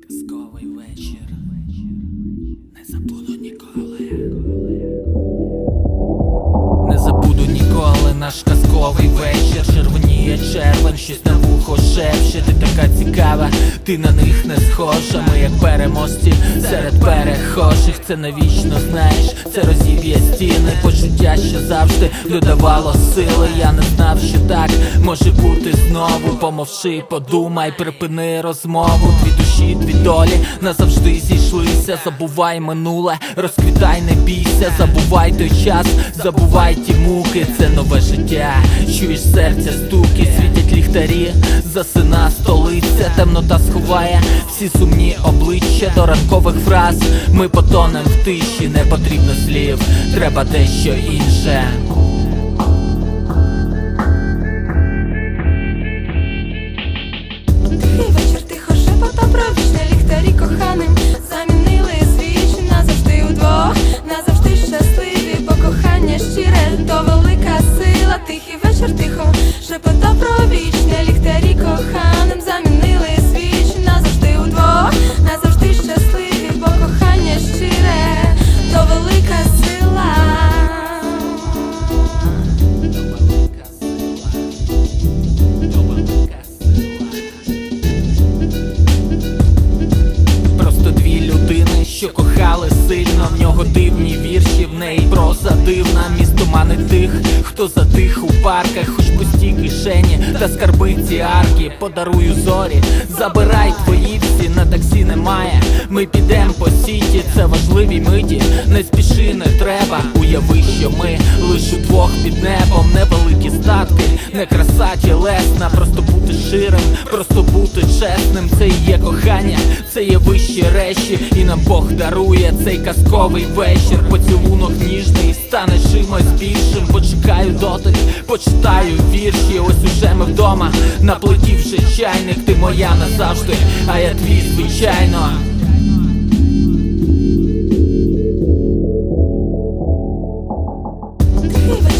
Казковий вечір. Наш казковий вечір. Червоніє червень, щось на вухо шепче. Ти така цікава, ти на них не схожа. Ми як переможці серед перехожих. Це навічно знаєш, це розіб'є стіни. Почуття, що завжди додавало сили. Я не знав, що так може бути знову. Помовши, подумай, припини розмову. Душі, дві долі. Назавжди зійшлися. Забувай минуле, розквітай, не бійся, забувай той час, забувай ті муки, це нове життя. Чуєш серця стуки, світять ліхтарі, засина столиця, темнота сховає всі сумні обличчя до ранкових фраз. Ми потонем в тиші, не потрібно слів, треба дещо інше. Кохання щире, то велика сила. Тихий вечір, тихо шепота про вічне ліхтарі коханим Замінили свіч назавжди удвох, назавжди щасливі, бо кохання щире, то велика сила. Просто дві людини, що кохали сильно. В нього дивні вірші, в неї проза дивна. Місто мане тих, хто затих у парках, хоч пусті кишені та скарби ці арки. Подарую зорі, забирай твої всі, на таксі немає. Ми підем по сіті, це важливі миті. Не спіши, не треба. Уяви, що ми лиш удвох під небом, невеликі статки, не краса тілесна, просто бути ширим, просто бути чесним, це і є кохання, це є вищі речі, і нам Бог дарує цей казковий вечір, поцілунок ніжний, стане чимось більшим. Почекаю доти, почитаю вірші. Ось уже ми вдома, наплетівши чайник, ти моя назавжди, а я твій звичайно. Hey,